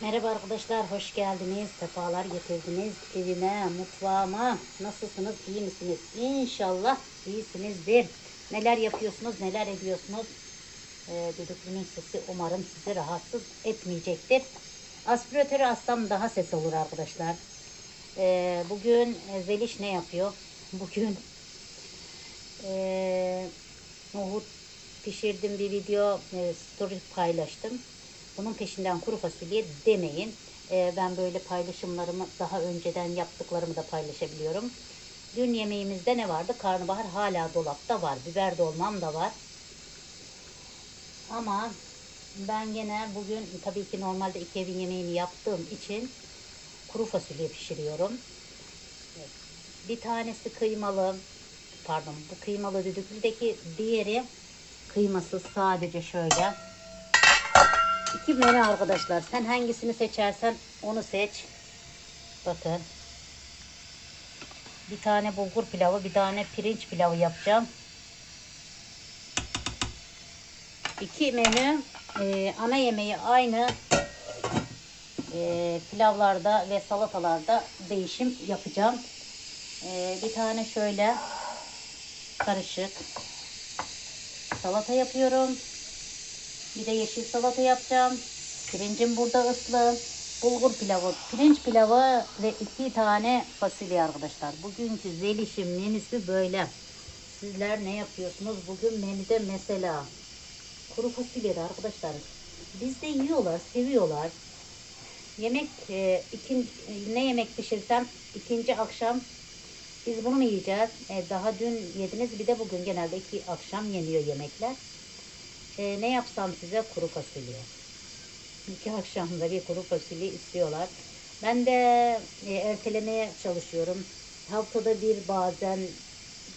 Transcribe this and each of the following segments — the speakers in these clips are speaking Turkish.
Merhaba arkadaşlar, hoş geldiniz. Sefalar getirdiniz evime, mutfağıma. Nasılsınız, iyi misiniz? İnşallah iyisinizdir. Neler yapıyorsunuz, neler ediyorsunuz? Ee, düdüklünün sesi umarım sizi rahatsız etmeyecektir. Aspiratörü aslan daha ses olur arkadaşlar. Ee, bugün e, Zeliş ne yapıyor? Bugün e, nohut pişirdim bir video e, story paylaştım. Bunun peşinden kuru fasulye demeyin. E, ben böyle paylaşımlarımı daha önceden yaptıklarımı da paylaşabiliyorum. Dün yemeğimizde ne vardı? Karnabahar hala dolapta var. Biber dolmam da var. Ama ben gene bugün tabii ki normalde iki evin yemeğini yaptığım için kuru fasulye pişiriyorum. Bir tanesi kıymalı, pardon bu kıymalı düdüklüdeki diğeri kıymasız sadece şöyle. İki menü arkadaşlar. Sen hangisini seçersen onu seç. Bakın. Bir tane bulgur pilavı, bir tane pirinç pilavı yapacağım. İki menü. Ee, ana yemeği aynı. Ee, pilavlarda ve salatalarda değişim yapacağım. Ee, bir tane şöyle karışık salata yapıyorum. Bir de yeşil salata yapacağım. Pirincim burada ıslı. Bulgur pilavı, pirinç pilavı ve iki tane fasulye arkadaşlar. Bugünkü zelişim menüsü böyle. Sizler ne yapıyorsunuz? Bugün menüde mesela kuru fasulye de arkadaşlar. Bizde yiyorlar, seviyorlar. Yemek e, ikin, ne yemek pişirsem ikinci akşam biz bunu yiyeceğiz? E, daha dün yediniz bir de bugün genelde iki akşam yeniyor yemekler. E, ne yapsam size kuru fasulye. İki akşamda bir kuru fasulye istiyorlar. Ben de e, ertelemeye çalışıyorum. Haftada bir bazen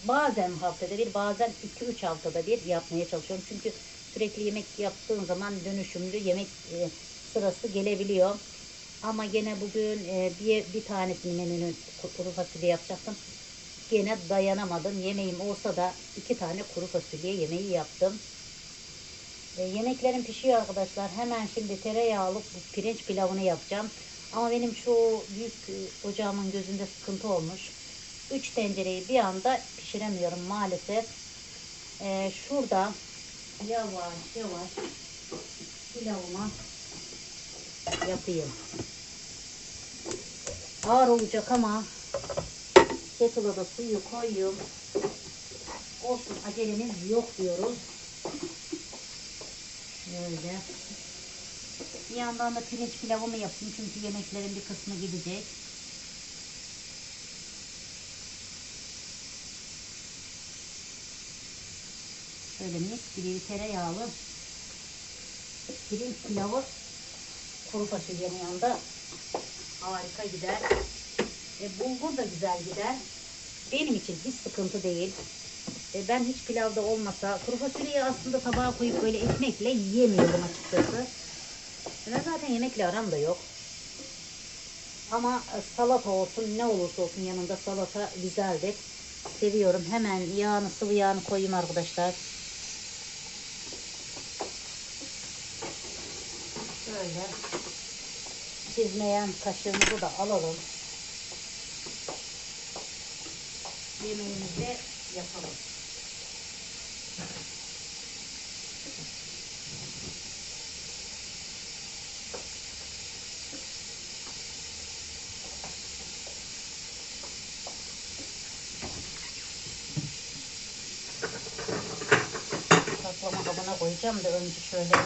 bazen haftada bir bazen iki üç haftada bir yapmaya çalışıyorum. Çünkü sürekli yemek yaptığın zaman dönüşümlü yemek e, sırası gelebiliyor. Ama gene bugün e, bir, bir tanesini menünün kuru fasulye yapacaktım. Gene dayanamadım. Yemeğim olsa da iki tane kuru fasulye yemeği yaptım. E, yemeklerim pişiyor arkadaşlar. Hemen şimdi tereyağlı bu pirinç pilavını yapacağım. Ama benim şu büyük e, ocağımın gözünde sıkıntı olmuş. Üç tencereyi bir anda pişiremiyorum maalesef. E, şurada yavaş yavaş pilavıma yapayım. Ağır olacak ama kettle'a da suyu koyuyorum. Olsun acelemiz yok diyoruz. Böyle. Bir yandan da pirinç pilavımı yapayım çünkü yemeklerin bir kısmı gidecek. Şöyle mis gibi bir tereyağlı pirinç pilavı kuru fasulyenin yanında harika gider. E, bulgur da güzel gider. Benim için hiç sıkıntı değil. E, ben hiç pilavda olmasa kuru fasulyeyi aslında tabağa koyup böyle ekmekle yiyemiyorum açıkçası. Ben zaten yemekle aram da yok. Ama e, salata olsun ne olursa olsun yanında salata güzeldir. Seviyorum. Hemen yağını sıvı yağını koyayım arkadaşlar. Şöyle çizmeyen kaşığımızı da alalım. Yemeğimizi yapalım. Koyacağım da önce şöyle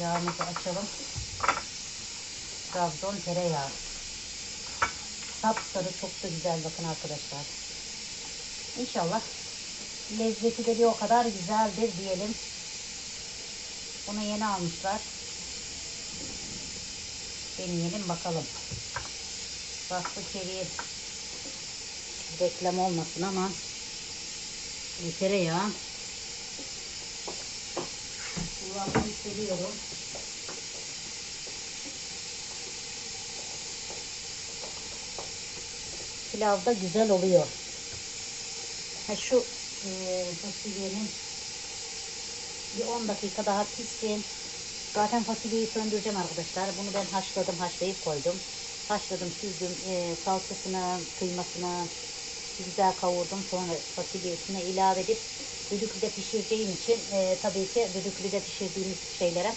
yağımızı açalım. Trabzon tereyağı. Sapsarı çok da güzel bakın arkadaşlar. İnşallah lezzeti de bir o kadar güzeldir diyelim. Bunu yeni almışlar. Deneyelim bakalım. Bastı içeriye reklam olmasın ama tereyağı kullanmayı seviyorum. Pilav güzel oluyor. Ha şu e, fasulyenin bir 10 dakika daha pişsin. Zaten fasulyeyi söndüreceğim arkadaşlar. Bunu ben haşladım, haşlayıp koydum. Haşladım, süzdüm. E, salçasını, kıymasını güzel kavurdum. Sonra fasulyesine ilave edip düdüklüde pişireceğim için e, tabii ki düdüklüde pişirdiğimiz şeylere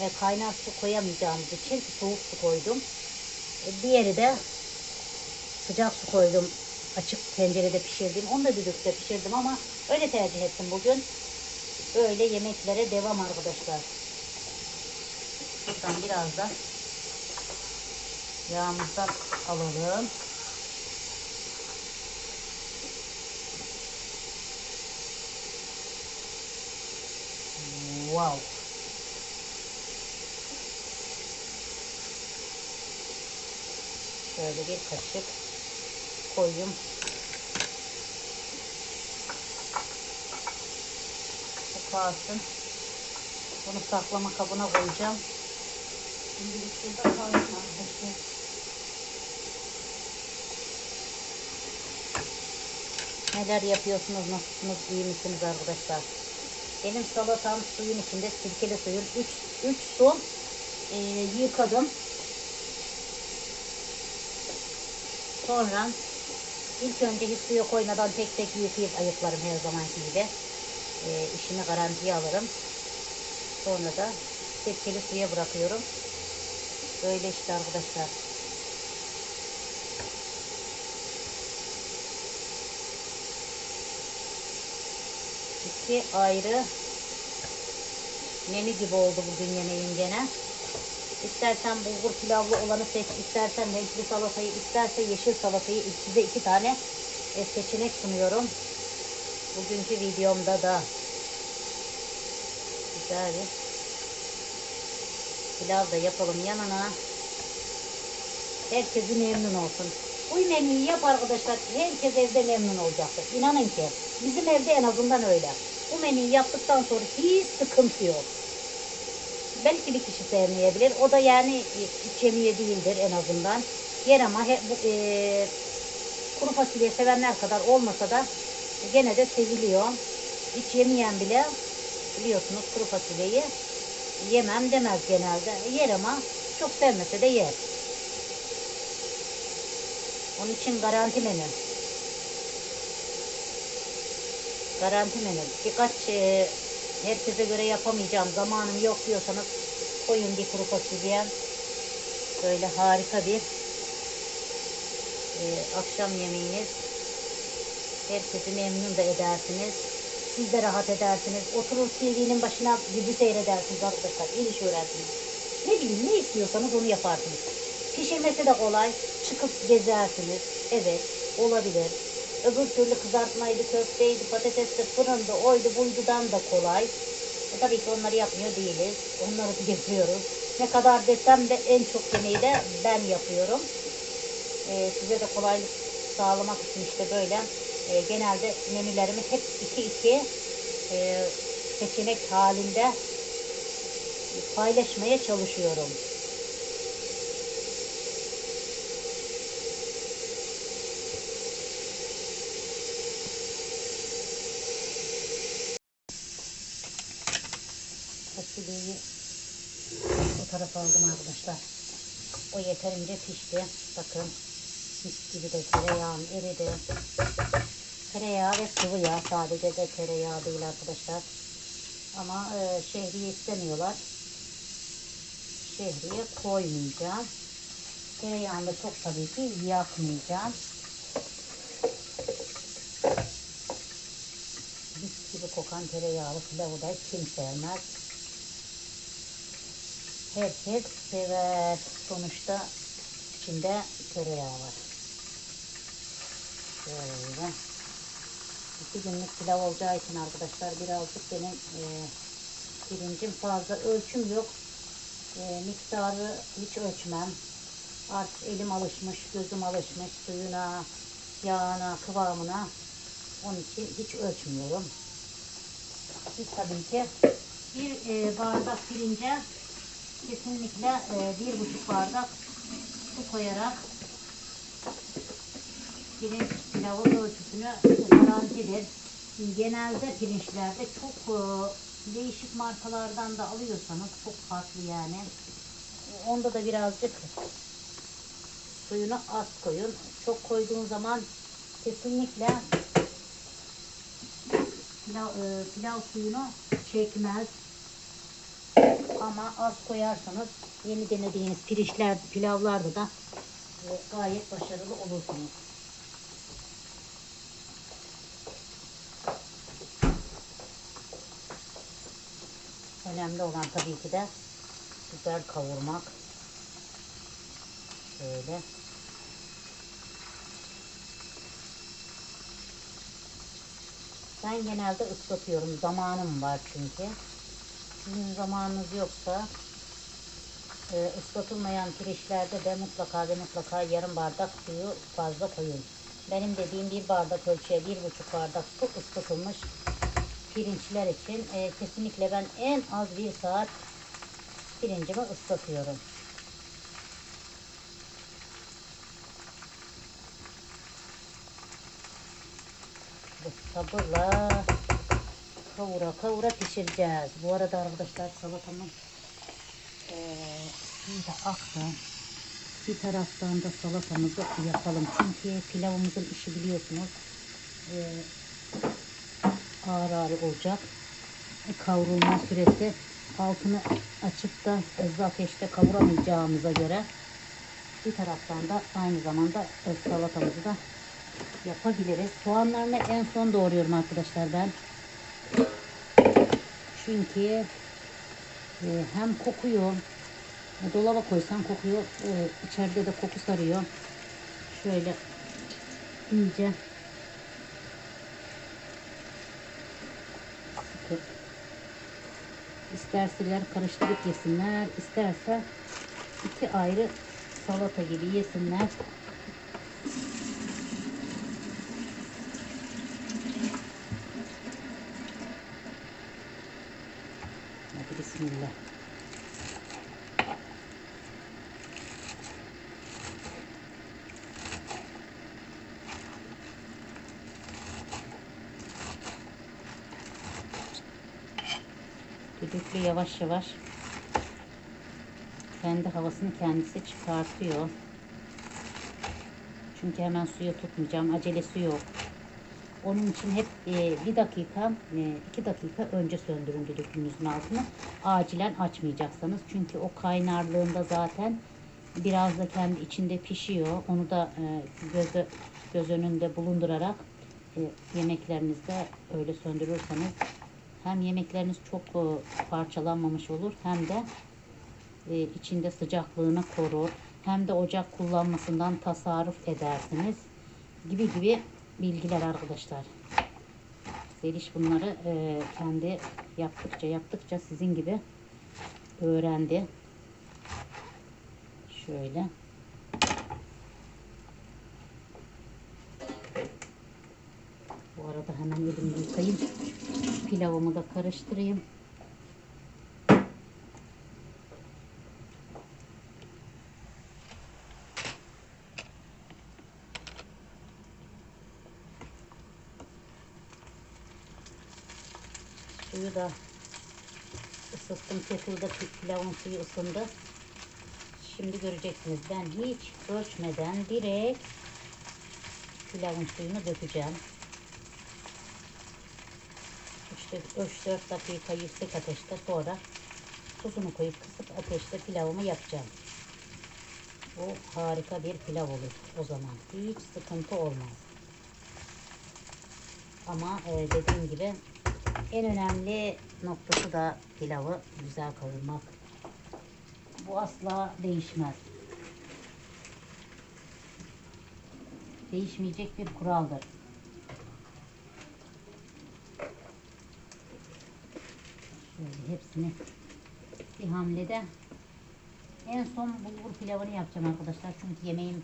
e, kaynar su koyamayacağımız için soğuk su koydum. E, diğeri de sıcak su koydum. Açık tencerede pişirdim. Onu da düdükte pişirdim ama öyle tercih ettim bugün. Böyle yemeklere devam arkadaşlar. Buradan biraz da yağımızdan alalım. Wow. Şöyle bir kaşık koyayım. Kalsın. Bunu saklama kabına koyacağım. Şimdilik şurada kalsın arkadaşlar. Neler yapıyorsunuz, nasılsınız, iyi misiniz arkadaşlar? Benim salatam suyun içinde sirkeli suyun 3 3 su e, yıkadım. Sonra ilk önce hiç suya koymadan tek tek yıkayıp ayıklarım her zamanki gibi. E, işimi garantiye alırım. Sonra da sirkeli suya bırakıyorum. Böyle işte arkadaşlar. İki ayrı menü gibi oldu bugün yemeğim gene. İstersen bulgur pilavlı olanı seç, istersen renkli salatayı, isterse yeşil salatayı size iki tane seçenek sunuyorum. Bugünkü videomda da güzel pilav da yapalım yanına. Herkesin memnun olsun. Bu menüyü yap arkadaşlar. Herkes evde memnun olacaktır. İnanın ki bizim evde en azından öyle. Bu menüyü yaptıktan sonra hiç sıkıntı yok. Belki bir kişi sevmeyebilir. O da yani hiç yemeye değildir en azından. Yer ama he, bu, e, kuru fasulye sevenler kadar olmasa da gene de seviliyor. Hiç yemeyen bile biliyorsunuz kuru fasulyeyi yemem demez genelde. Yer ama çok sevmese de yer. Onun için garanti menü. Garanti menü. Birkaç e, herkese göre yapamayacağım zamanım yok diyorsanız koyun bir kuru fasulye. Böyle harika bir e, akşam yemeğiniz. Herkesi memnun da edersiniz. Siz de rahat edersiniz. Oturur TV'nin başına dizi seyredersiniz arkadaşlar. El iş öğrensiniz. Ne bileyim ne istiyorsanız onu yaparsınız. Pişirmesi de kolay. Çıkıp gezersiniz. Evet olabilir. Öbür türlü kızartmaydı, köfteydi, patatesli, fırında, oydu, buydudan da kolay. E, tabii ki onları yapmıyor değiliz. Onları da. Ne kadar desem de en çok yemeği de ben yapıyorum. E, size de kolaylık sağlamak için işte böyle e, genelde menülerimi hep iki iki e, seçenek halinde paylaşmaya çalışıyorum. Fasulyeyi o tarafa aldım arkadaşlar. O yeterince pişti. Bakın mis gibi de tereyağım eridi. Tereyağı ve sıvı yağ. Sadece de tereyağı değil arkadaşlar. Ama e, şehriye istemiyorlar. Şehriye koymayacağım. Tereyağını da çok tabii ki yakmayacağım. Mis gibi kokan tereyağlı pilavı da kim sevmez. Herkes sever. Sonuçta içinde tereyağı var. Böyle. İki günlük pilav olacağı için arkadaşlar birazcık benim e, pirincim fazla. Ölçüm yok. E, miktarı hiç ölçmem. Artık elim alışmış, gözüm alışmış suyuna, yağına, kıvamına. Onun için hiç ölçmüyorum. Siz tabii ki bir e, bardak pirince kesinlikle e, bir buçuk bardak su koyarak pirinç pilavı ölçüsünü garantidir. Genelde pirinçlerde çok e, değişik markalardan da alıyorsanız çok farklı yani. Onda da birazcık suyunu az koyun. Çok koyduğun zaman kesinlikle pilav, e, pilav suyunu çekmez. Ama az koyarsanız yeni denediğiniz pirinçler, pilavlarda da e, gayet başarılı olursunuz. Önemli olan tabii ki de güzel kavurmak. Şöyle. Ben genelde ıslatıyorum. Zamanım var çünkü. Sizin zamanınız yoksa e, ıslatılmayan pirinçlerde de mutlaka ve mutlaka yarım bardak suyu fazla koyun. Benim dediğim bir bardak ölçüye bir buçuk bardak su ıslatılmış pirinçler için e, kesinlikle ben en az bir saat pirincimi ıslatıyorum. Sabırla kavura kavura pişireceğiz. Bu arada arkadaşlar salatamın eee suyu da aktı. Bir taraftan da salatamızı yapalım. Çünkü pilavımızın işi biliyorsunuz eee ağır ağır olacak. E, Kavrulma süresi altını açıp da hızlı ateşte kavuramayacağımıza göre bir taraftan da aynı zamanda e, salatamızı da yapabiliriz. Soğanlarını en son doğruyorum arkadaşlar ben. Çünkü e, hem kokuyor, e, dolaba koysan kokuyor, e, içeride de koku sarıyor. Şöyle ince sıkıp karıştırıp yesinler, isterse iki ayrı salata gibi yesinler. Yavaş yavaş kendi havasını kendisi çıkartıyor. Çünkü hemen suyu tutmayacağım. Acelesi yok. Onun için hep e, bir dakika, e, iki dakika önce söndürün düdüklünüzün altını. Acilen açmayacaksanız. Çünkü o kaynarlığında zaten biraz da kendi içinde pişiyor. Onu da e, göz, göz önünde bulundurarak e, yemeklerinizde öyle söndürürseniz hem yemekleriniz çok e, parçalanmamış olur hem de e, içinde sıcaklığını korur. Hem de ocak kullanmasından tasarruf edersiniz. Gibi gibi bilgiler arkadaşlar. Zeliş bunları e, kendi yaptıkça yaptıkça sizin gibi öğrendi. Şöyle. Bu arada hemen elimi yıkayayım. Pilavımı da karıştırayım. Suyu da ısıttım. Kettle'da pi- pilavın suyu ısındı. Şimdi göreceksiniz. Ben hiç ölçmeden direkt pilavın suyunu dökeceğim. İşte 3-4 dakika yüksek ateşte sonra tuzunu koyup kısık ateşte pilavımı yapacağım. Bu harika bir pilav olur o zaman. Hiç sıkıntı olmaz. Ama e, dediğim gibi en önemli noktası da pilavı güzel kavurmak. Bu asla değişmez. Değişmeyecek bir kuraldır. Şöyle hepsini bir hamlede en son bulgur pilavını yapacağım arkadaşlar. Çünkü yemeğim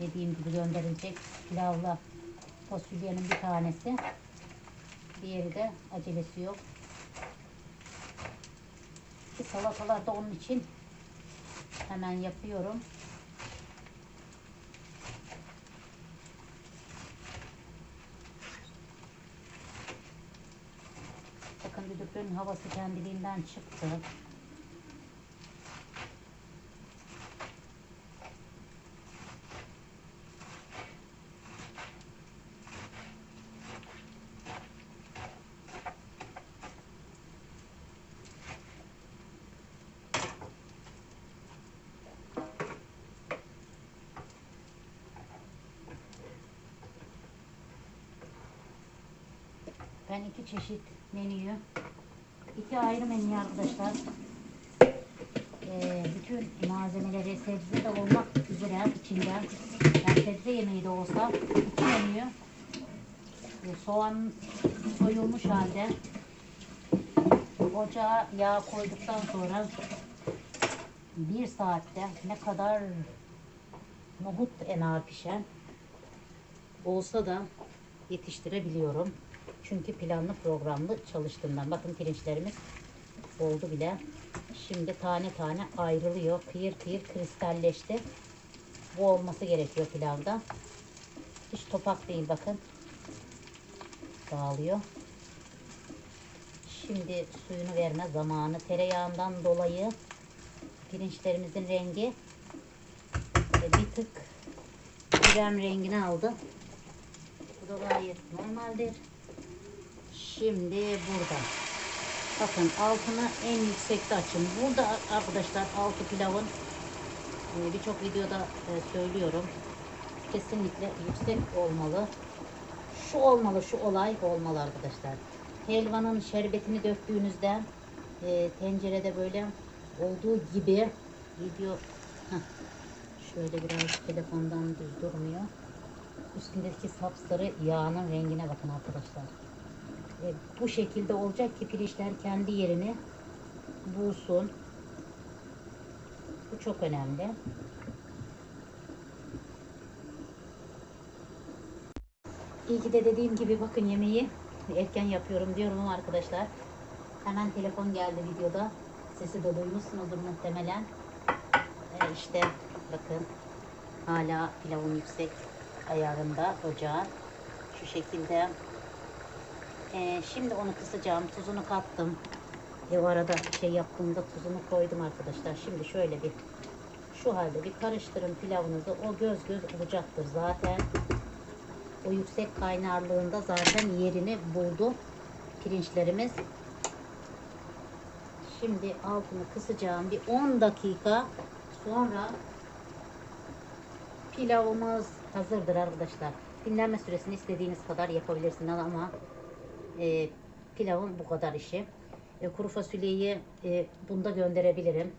dediğim gibi gönderilecek pilavla fasulyenin bir tanesi. Diğeri de acelesi yok. Ki salatalar da onun için hemen yapıyorum. Bakın havası kendiliğinden çıktı. Ben iki çeşit menüyü, iki ayrı menü arkadaşlar. Ee, bütün malzemeleri sebze de olmak üzere içinden, yani sebze yemeği de olsa iki menüyü e, soğan soyulmuş halde ocağa yağ koyduktan sonra bir saatte ne kadar nohut en ağır pişen olsa da yetiştirebiliyorum. Çünkü planlı programlı çalıştığımdan. Bakın pirinçlerimiz oldu bile. Şimdi tane tane ayrılıyor. Kıyır kıyır kristalleşti. Bu olması gerekiyor pilavda. Hiç topak değil bakın. Dağılıyor. Şimdi suyunu verme zamanı. Tereyağından dolayı pirinçlerimizin rengi bir tık krem rengini aldı. Bu da gayet normaldir. Şimdi burada. Bakın altını en yüksekte açın. Burada arkadaşlar altı pilavın e, birçok videoda e, söylüyorum. Kesinlikle yüksek olmalı. Şu olmalı, şu olay olmalı arkadaşlar. Helvanın şerbetini döktüğünüzde e, tencerede böyle olduğu gibi video şöyle biraz telefondan düz durmuyor. Üstündeki sapsarı yağının rengine bakın arkadaşlar. E, bu şekilde olacak ki pirinçler kendi yerini bulsun. Bu çok önemli. İyi ki de dediğim gibi bakın yemeği erken yapıyorum diyorum ama arkadaşlar hemen telefon geldi videoda. Sesi de duymuşsunuzdur muhtemelen. E, işte bakın hala pilavın yüksek ayarında ocağa. Şu şekilde ee, şimdi onu kısacağım. Tuzunu kattım. E, o arada şey yaptığımda tuzunu koydum arkadaşlar. Şimdi şöyle bir şu halde bir karıştırın pilavınızı. O göz göz olacaktır zaten. O yüksek kaynarlığında zaten yerini buldu pirinçlerimiz. Şimdi altını kısacağım. Bir 10 dakika sonra pilavımız hazırdır arkadaşlar. Dinlenme süresini istediğiniz kadar yapabilirsiniz ama e, pilavın bu kadar işi. E, kuru fasulyeyi e, bunda gönderebilirim.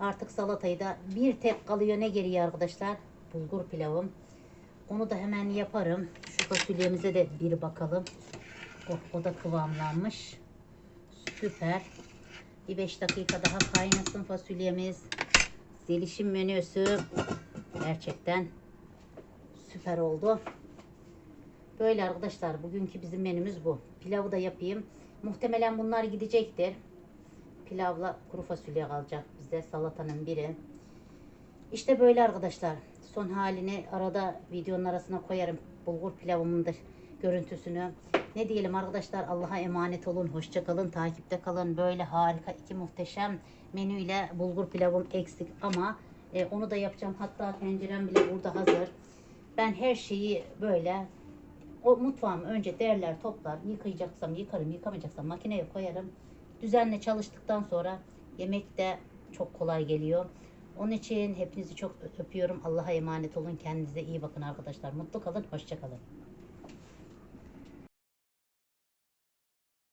Artık salatayı da bir tek kalıyor ne geriye arkadaşlar? Bulgur pilavım. Onu da hemen yaparım. Şu fasulyemize de bir bakalım. Oh, o da kıvamlanmış. Süper. Bir 5 dakika daha kaynasın fasulyemiz. Zelişim menüsü gerçekten süper oldu. Böyle arkadaşlar bugünkü bizim menümüz bu. Pilavı da yapayım. Muhtemelen bunlar gidecektir. Pilavla kuru fasulye kalacak bize salatanın biri. İşte böyle arkadaşlar. Son halini arada videonun arasına koyarım. Bulgur pilavımın da görüntüsünü. Ne diyelim arkadaşlar Allah'a emanet olun. Hoşça kalın. Takipte kalın. Böyle harika iki muhteşem menüyle bulgur pilavım eksik ama e, onu da yapacağım. Hatta tencerem bile burada hazır. Ben her şeyi böyle o mutfağımı önce derler, toplar, yıkayacaksam yıkarım, yıkamayacaksam makineye koyarım. Düzenle çalıştıktan sonra yemek de çok kolay geliyor. Onun için hepinizi çok öpüyorum. Allah'a emanet olun. Kendinize iyi bakın arkadaşlar. Mutlu kalın, hoşça kalın.